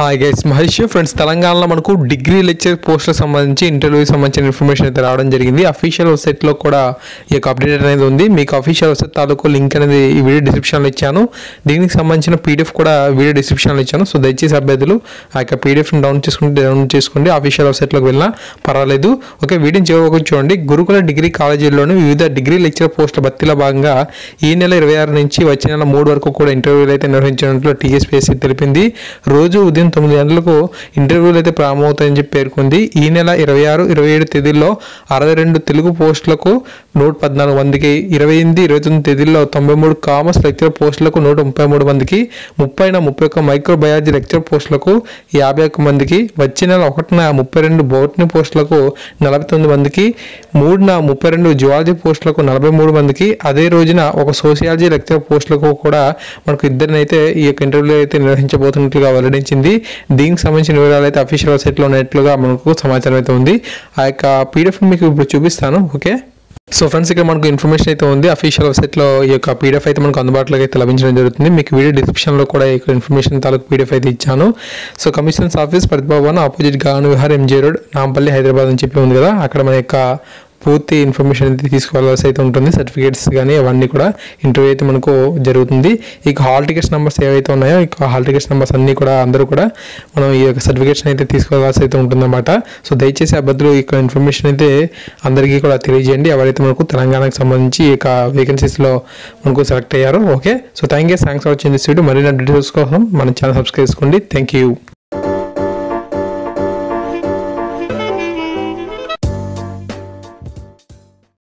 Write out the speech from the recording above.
Hi guys Mahesh friends తెలంగాణలో మనకు degree lecture పోస్టులకు సంబంధించి ఇంటర్వ్యూకి సంబంధించిన ఇన్ఫర్మేషన్ అయితే రావడం జరిగింది. అఫీషియల్ వెబ్సైట్లో కూడా ఈ యొక్క అప్డేట్ అనేది ఉంది. మీకు అఫీషియల్ వెబ్సైట్ తాలూకు లింక్ అనేది ఈ వీడియో డిస్క్రిప్షన్లో ఇచ్చాను. దీనికి సంబంధించిన పీడిఎఫ్ కూడా వీడియో డిస్క్రిప్షన్లో ఇచ్చాను. సో దయచేసి అభ్యర్థులు ఆ యొక్క పీడిఎఫ్ని డౌన్ చేసుకుంటే డౌన్ చేసుకోండి. అఫీషియల్ వెబ్సైట్లోకి వెళ్ళినా పర్వాలేదు. ఓకే వీడియోని చివరికి చూడండి. గురుకుల డిగ్రీ కాలేజీల్లోని వివిధ డిగ్రీ లెక్చర్ పోస్టుల భర్తీలో భాగంగా ఈ నెల ఇరవై ఆరు నుంచి వచ్చే నెల మూడు వరకు కూడా ఇంటర్వ్యూలు అయితే నిర్వహించినట్లు టీఎస్పీఎస్సీ తెలిపింది. రోజు ఉదయం తొమ్మిది గంటలకు ఇంటర్వ్యూలు అయితే ప్రారంభమవుతాయని చెప్పి పేర్కొంది. ఈ నెల ఇరవై ఆరు ఇరవై ఏడు తేదీల్లో అరవై రెండు తెలుగు పోస్టులకు నూట పద్నాలుగు మందికి ఇరవై ఎనిమిది ఇరవై తొమ్మిది తేదీల్లో తొంభై మూడు కామర్స్ లెక్చర్ పోస్టులకు నూట ముప్పై మూడు మందికి ముప్పైన ముప్పై ఒక్క మైక్రోబయాలజీ లెక్చర్ పోస్టులకు యాభై ఒక్క మందికి వచ్చే నెల ఒకటిన ముప్పై రెండు బోటనీ పోస్టులకు నలభై తొమ్మిది మందికి మూడున ముప్పై రెండు జువాలజీ పోస్టులకు నలభై మూడు మందికి అదే రోజున ఒక సోషియాలజీ లెక్చర్ పోస్టులకు కూడా మనకు ఇద్దరినైతే ఈ యొక్క ఇంటర్వ్యూలో అయితే నిర్వహించబోతున్నట్లుగా వెల్లడించింది. దీనికి సంబంధించిన వివరాలు అయితే అఫీషియల్ వెబ్సైట్లో ఉన్నట్లుగా మనకు సమాచారం అయితే ఉంది. ఆ యొక్క పీడిఎఫ్ మీకు ఇప్పుడు చూపిస్తాను ఓకే? సో ఫ్రెండ్స్ ఇక్కడ మనకు ఇన్ఫర్మేషన్ అయితే ఉంది. అఫీషియల్ వెబ్సైట్లో ఈ యొక్క పీడిఎఫ్ అయితే మనకు అందుబాటులోకి అయితే లభించడం జరుగుతుంది. మీకు వీడియో డిస్క్రిప్షన్లో కూడా ఈ ఇన్ఫర్మేషన్ తాలూకు పీడిఎఫ్ అయితే ఇచ్చాను. So commissions office Pratibhavan opposite గాను విహార్ ఎంజే రోడ్ నాంపల్లి హైదరాబాద్ అని చెప్పి ఉంది కదా. అక్కడ మన యొక్క పూర్తి ఇన్ఫర్మేషన్ అయితే తీసుకోవాల్సి అయితే ఉంటుంది. సర్టిఫికేట్స్ కానీ అవన్నీ కూడా ఇంటర్వ్యూ అయితే మనకు జరుగుతుంది. ఇక హాల్ టికెట్స్ నెంబర్స్ ఏవైతే ఉన్నాయో ఇక హాల్ టికెట్స్ నెంబర్స్ అన్నీ కూడా అందరూ కూడా మనం ఈ యొక్క సర్టిఫికేట్స్ అయితే తీసుకోవాల్సి అయితే ఉంటుందన్నమాట. సో దయచేసి అభ్యర్థులు ఈ యొక్క ఇన్ఫర్మేషన్ అయితే అందరికీ కూడా తెలియజేయండి. ఎవరైతే మనకు తెలంగాణకు సంబంధించి ఈ యొక్క వేకెన్సీస్లో మనకు సెలెక్ట్ అయ్యారో okay so thank you thanks for watching this video మరిన్ని డీటెయిల్స్ కోసం మన ఛానల్ సబ్స్క్రైబ్ చేసుకోండి. Thank you